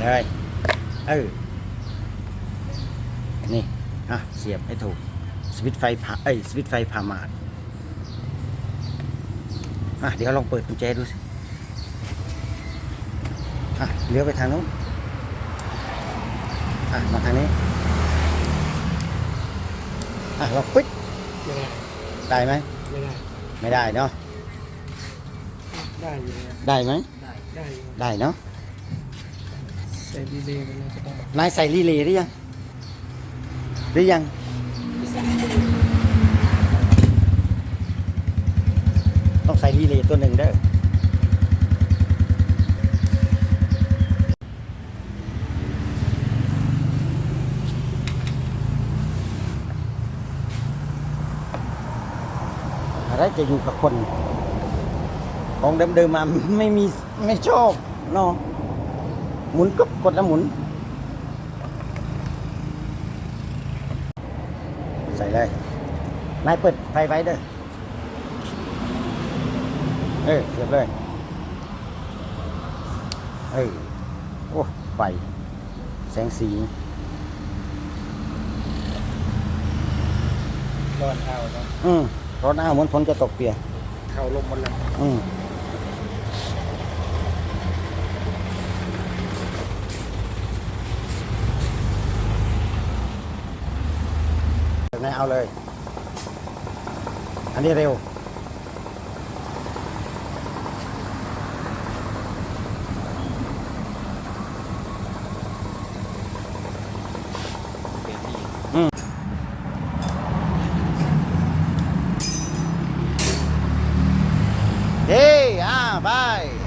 เลยเออนี่อะเสียบให้ถูกสวิตช์ไฟผ่าเอ้ยสวิตช์ไฟผ่ามาดอะเดี๋ยวลองเปิดกุญแจดูสิอะเลี้ยวไปทางนู้นอะมาทางนี้อะเราปิดไม่ได้ได้ไหมไม่ได้ไม่ได้เนาะได้อยู่นะได้ไหมได้อยู่ได้เนาะ ใส่ดีเลย์ไปเลยก็ต้นายใส่รีเลย์หรือยัง หรือยัง ต้องใส่รีเลย์ตัวหนึ่งเด้ออะไรจะอยู่กับคน ของเดิมๆมาไม่มีไม่ชอบเนาะ หมุนก็กดแล้วหมุน ใส่เลยนายเปิดไฟไว้เด้อเออเสียบเลยเออโอ้ไฟแสงสีร้อนเอาเนาะอืมร้อนอ้าวเหมือนฝนจะตกเปียกเข้าลมหมดแล้วอืม เลยเอาเลย อันนี้เร็วอืมเฮ้ยอ่าบาย